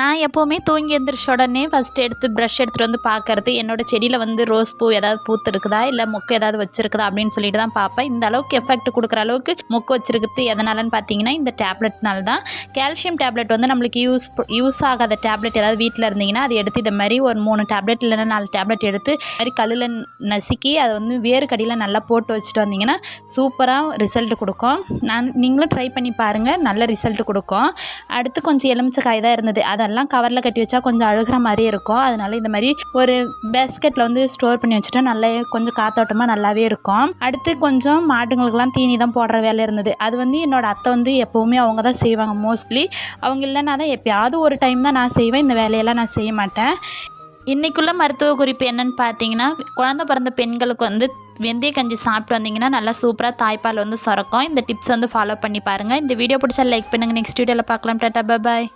நான் எப்போவுமே தூங்கி எந்திரிச்ச உடனே ஃபஸ்ட்டு எடுத்து ப்ரஷ் எடுத்துகிட்டு வந்து பார்க்கறது என்னோடய செடியில் வந்து ரோஸ் பூ ஏதாவது பூத்துருக்குதா இல்லை மொக்கு ஏதாவது வச்சுருக்குதா அப்படின்னு சொல்லிட்டு தான் பார்ப்பேன். இந்த அளவுக்கு எஃபெக்ட் கொடுக்குற அளவுக்கு மொக்கு வச்சுருக்குது எதனாலன்னு பார்த்தீங்கன்னா இந்த டேப்லெட்னால தான். கால்சியம் டேப்லெட் வந்து நம்மளுக்கு யூஸ் யூஸ் ஆகாத டேப்லெட் ஏதாவது வீட்டில் இருந்தீங்கன்னா அதை எடுத்து இந்த மாதிரி ஒரு மூணு டேப்லெட் இல்லைன்னா நாலு டேப்லெட் எடுத்து இந்த மாதிரி கல்லில் நசுக்கி அதை வந்து வேறு கடியில் நல்லா போட்டு வச்சுட்டு வந்தீங்கன்னா சூப்பராக ரிசல்ட் கொடுக்கும். நான் நீங்களும் ட்ரை பண்ணி பாருங்கள் நல்ல ரிசல்ட் கொடுக்கும். அடுத்து கொஞ்சம் எலுமிச்சக்காய் தான் இருந்தது. அதை அதெல்லாம் கவரில் கட்டி வச்சா கொஞ்சம் அழுகிற மாதிரி இருக்கும். அதனால இந்த மாதிரி ஒரு பேஸ்கெட்டில் வந்து ஸ்டோர் பண்ணி வச்சுட்டா நல்லா கொஞ்சம் காத்தோட்டமாக நல்லாவே இருக்கும். அடுத்து கொஞ்சம் மாட்டுங்களுக்கெல்லாம் தீனி தான் போடுற வேலை இருந்தது. அது வந்து என்னோட அத்தை வந்து எப்போவுமே அவங்க தான் செய்வாங்க மோஸ்ட்லி அவங்க இல்லைன்னா தான் எப்பயாவது ஒரு டைம் தான் நான் செய்வேன். இந்த வேலையெல்லாம் நான் செய்ய மாட்டேன். இன்றைக்குள்ள மருத்துவ குறிப்பு என்னன்னு பார்த்தீங்கன்னா குழந்த பிறந்த பெண்களுக்கு வந்து வெந்தய கஞ்சி சாப்பிட்டு வந்தீங்கன்னா நல்லா சூப்பராக தாய்ப்பால் வந்து சுரக்கும். இந்த டிப்ஸ் வந்து ஃபாலோ பண்ணி பாருங்கள் இந்த வீடியோ பிடிச்சா லைக் பண்ணுங்கள் நெக்ஸ்ட் வீடியோவில் பார்க்கலாம். டாட்டா பாய்